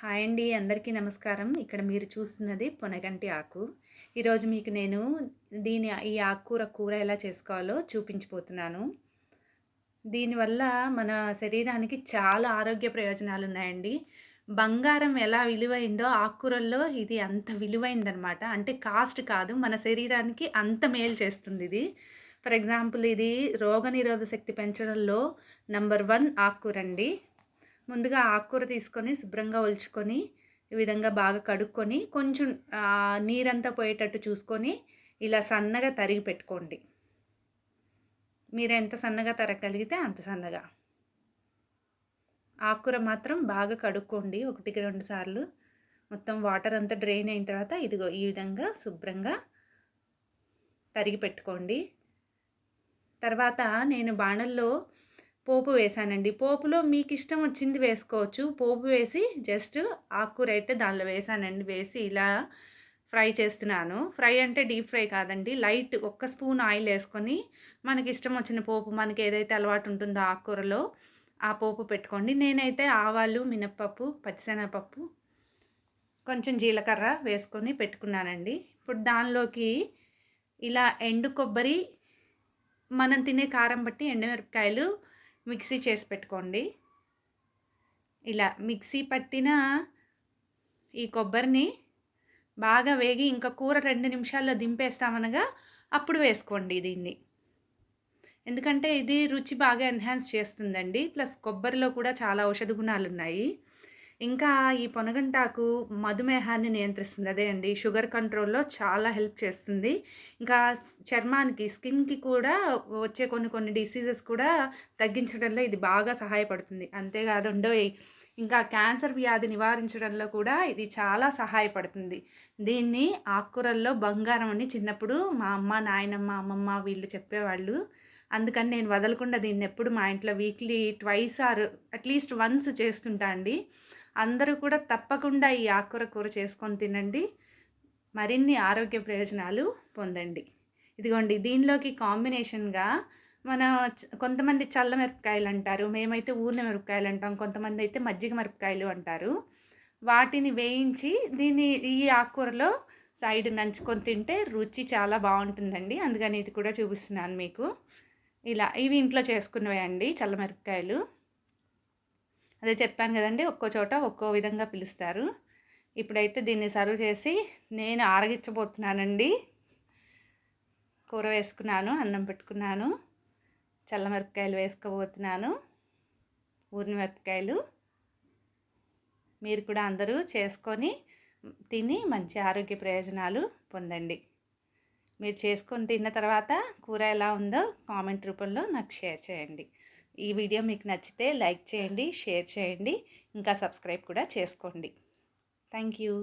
Hi అండి అందరికీ నమస్కారం. ఇక్కడ మీరు చూస్తున్నది పొనగంటి ఆకు. ఈరోజు మీకు నేను దీని ఈ ఆకుకూర కూర ఎలా చేసుకోవాలో చూపించిపోతున్నాను దీనివల్ల మన శరీరానికి చాలా ఆరోగ్య ప్రయోజనాలు ఉన్నాయండి. బంగారం ఎలా విలువైందో ఆకుకూరల్లో ఇది అంత విలువైందనమాట అంటే కాస్ట్ కాదు మన శరీరానికి అంత మేలు చేస్తుంది ఇది. ఫర్ ఎగ్జాంపుల్ ఇది రోగనిరోధ శక్తి పెంచడంలో నంబర్ వన్ ఆకుకూర అండి ముందుగా ఆకుకూర తీసుకొని శుభ్రంగా ఒలుచుకొని ఈ విధంగా బాగా కడుక్కొని కొంచెం నీరంతా పోయేటట్టు చూసుకొని ఇలా సన్నగా తరిగి పెట్టుకోండి. మీరు ఎంత సన్నగా తరగలిగితే అంత సన్నగా. ఆకుకూర మాత్రం బాగా కడుక్కోండి ఒకటికి రెండు సార్లు. మొత్తం వాటర్ అంతా డ్రైన్ అయిన తర్వాత ఇదిగో ఈ విధంగా శుభ్రంగా తరిగి పెట్టుకోండి. తర్వాత నేను బాణల్లో పోపు వేసానండి. పోపులో మీకు ఇష్టం వచ్చింది వేసుకోవచ్చు. పోపు వేసి జస్ట్ ఆకుకూర అయితే దానిలో వేసానండి. వేసి ఇలా ఫ్రై చేస్తున్నాను. ఫ్రై అంటే డీప్ ఫ్రై కాదండి. లైట్ ఒక్క స్పూన్ ఆయిల్ వేసుకొని మనకి ఇష్టం వచ్చిన పోపు మనకి ఏదైతే అలవాటు ఉంటుందో ఆకుకూరలో ఆ పోపు పెట్టుకోండి. నేనైతే ఆవాలు మినప్పప్పు పచ్చిశనగపప్పు కొంచెం జీలకర్ర వేసుకొని పెట్టుకున్నానండి. ఇప్పుడు దానిలోకి ఇలా ఎండు కొబ్బరి మనం తినే కారం బట్టి ఎండుమిరపకాయలు మిక్సీ చేసి పెట్టుకోండి. ఇలా మిక్సీ పట్టిన ఈ కొబ్బరిని బాగా వేగి ఇంకా కూర రెండు నిమిషాల్లో దింపేస్తామనగా అప్పుడు వేసుకోండి దీన్ని. ఎందుకంటే ఇది రుచి బాగా ఎన్హాన్స్ చేస్తుందండి. ప్లస్ కొబ్బరిలో కూడా చాలా ఔషధ గుణాలు ఉన్నాయి ఇంకా ఈ పొనగంటాకు మధుమేహాన్ని నియంత్రిస్తుంది. అదే అండి. షుగర్ కంట్రోల్లో చాలా హెల్ప్ చేస్తుంది. ఇంకా చర్మానికి స్కిన్కి కూడా వచ్చే కొన్ని కొన్ని డిసీజెస్ కూడా తగ్గించడంలో ఇది బాగా సహాయపడుతుంది. అంతేకాదు ఇంకా క్యాన్సర్ వ్యాధి నివారించడంలో కూడా ఇది చాలా సహాయపడుతుంది. దీన్ని ఆకుకూరల్లో బంగారం అని చిన్నప్పుడు మా అమ్మ నాయనమ్మ అమ్మమ్మ వీళ్ళు చెప్పేవాళ్ళు. అందుకని నేను వదలకుండా దీన్ని ఎప్పుడు మా ఇంట్లో weekly twice or at least once చేస్తుంటా అండి. అందరూ కూడా తప్పకుండా ఈ ఆకుకూర కూర చేసుకొని తినండి. మరిన్ని ఆరోగ్య ప్రయోజనాలు పొందండి. ఇదిగోండి దీనిలోకి కాంబినేషన్గా మన కొంతమంది చల్ల మిరపకాయలు అంటారు మేమైతే ఊరిన మిరపకాయలు అంటాం కొంతమంది అయితే మజ్జిగ మిరపకాయలు అంటారు. వాటిని వేయించి దీన్ని ఈ ఆకుకూరలో సైడ్ నంచుకొని తింటే రుచి చాలా బాగుంటుందండి. అందుకని ఇది కూడా చూపిస్తున్నాను మీకు. ఇలా ఇవి ఇంట్లో చేసుకున్నవే అండి చల్లమిరపకాయలు అదే చెప్పాను కదండి ఒక్కో చోట ఒక్కో విధంగా పిలుస్తారు. ఇప్పుడైతే దీన్ని సర్వ్ చేసి నేను ఆరగించబోతున్నానండి. కూర వేసుకున్నాను అన్నం పెట్టుకున్నాను చల్లమిరపకాయలు వేసుకోబోతున్నాను ఊరిన మిరపకాయలు. మీరు కూడా అందరూ చేసుకొని తిని మంచి ఆరోగ్య ప్రయోజనాలు పొందండి. మీరు చేసుకొని తిన్న తర్వాత కూర ఎలా ఉందో కామెంట్ రూపంలో నాకు షేర్ చేయండి. ఈ వీడియో మీకు నచ్చితే లైక్ చేయండి షేర్ చేయండి ఇంకా సబ్స్క్రైబ్ కూడా చేసుకోండి. Thank you.